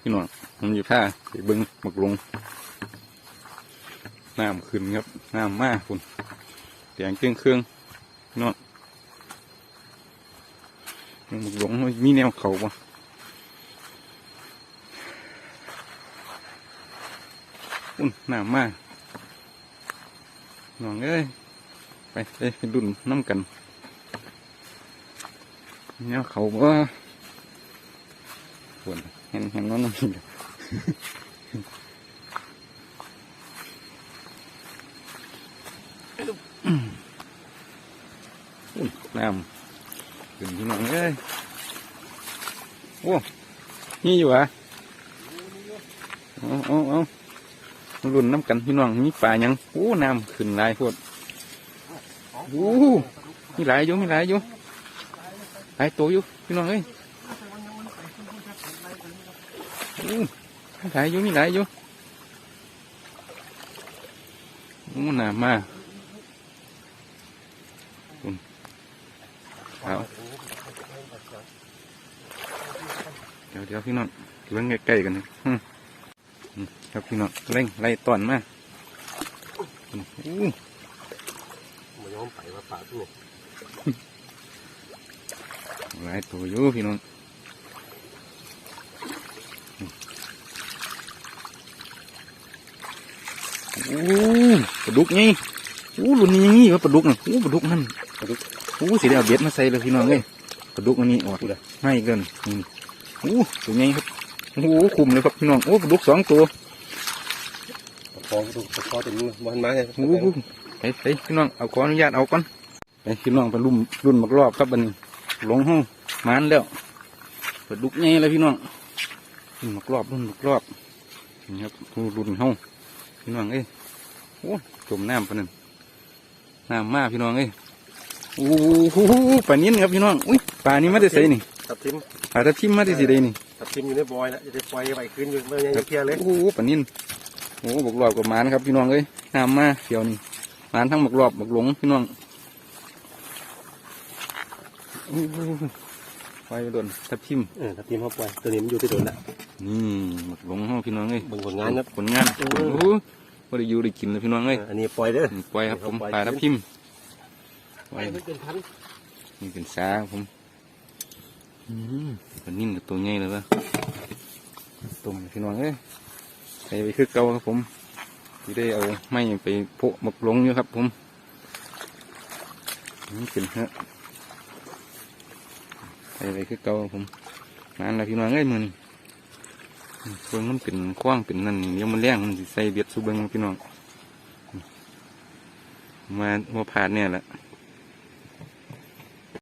พี่น้องมันอยู่ท่าไปเบิ้งหมักลงน้ำขึ้นครับน้ำมากคุณแดงเครื่องเครื่องพี่น้องหมักลงมีแนวเขาปะอุ่นน้ำมากน้องเอ้ยไปไปดุนน้ำกันแนวเขาว่า ปวดเห็นเห็นน้องน้อุ้ยน้ำขึ้นพี่น้องเอ้ยโอ้นี่อยู่วะเอาเอาเอารุ่นน้ำกันพี่น้องมีปลายังโอ้น้ำขึ้นหลายโพดโอ้มีหลายอยู่มีหลายอยู่หลายตัวอยู่พี่น้องเอ้ย หลายอยู่มีหลายอยู่โอ้น้ำมาเอาเดี๋ยวเดี๋ยวพี่น้องเล่นใกล้ๆกันนะอืมอืมครับพี่น้องเล่งไล่ตอนมาอืมอู้มาย้อมไปว่าป่าทุกหลายตัวอยู่พี่น้องอืม อู้ปลาดุกไงอู้หลุนนี่ยังงี้วะปลาดุกน่ะอู้ปลาดุกนั่นปลาดุกอู้สิได้เบ็ดมาใส่เลยพี่น้องเอ้ยปลาดุกอันนี้ออกเลยไม่เกินนี่อู้ตัวใหญ่ครับโอ้คุมเลยครับพี่น้องโอ้ปลาดุกสองตัวตะคอทุกตะคอถึงมันมาไงโอ้ไปไปพี่น้องเอาขออนุญาตเอาก่อนไปพี่น้องไปรุ่นรุ่นมักรอบครับบันหลงห้องมานแล้วปิดดุกใหญ่เลยพี่น้องรุ่นมักรอบรุ่นมักรอบนี่ครับรุ่นห้องพี่น้องเอ้ โอ้จมน้ำปะนั่นน้ำมาพี่น้องเอ้ยโอ้โหปลานิ่นครับพี่น้องอุ้ยปลานี้มาได้ใส่นี่ทับทิมปลาตะทิมมาได้สิได้นี่ทับทิมอยู่ในบอยแล้วจะได้ปล่อยไปขึ้นอยู่ไม่ยังเคลียร์เลยโอ้โหปลานิ่นโอ้บกรอบกับหมานครับพี่น้องเอ้ยน้ำมาเขียวนี่หมานทั้งบกรอบบกหลงพี่น้องโอ้โหไฟโดนทับทิมเออทับทิมเขาปล่อยตัวนี้มันอยู่ที่โดนละนี่บกหลงห้องพี่น้องเอ้ยเบิ่งผลงานครับผลงานเออโอ้ โหบ่ได้อยู่ได้กินเลยพี่น้องเอ้ยอันนี้ปล่อยเด้อปล่อยครับผมปล่อยปลาทับทิมปปล่ล่ออยยไม่เป็นพันนี่เป็นสาครับผมอืมปลานิ่นกับตัวใหญ่เลยวะตุ่มพี่น้องเอ้ยใส่ไปคือเก่าครับผมที่ได้เอาไม้ไปโพะหมกหลงอยู่ครับผมนี่เป็นฮะใส่ไปคือเก่าครับผมนานแล้วพี่น้องเอ้ยมือนี่ เบิ่งมันเป็นคว้างเป็นนั่นเดี๋ยวมันแรงมันสิใส่เบียดสูเบิ้งพี่น้องมามาผ่านเนี่ยแหละ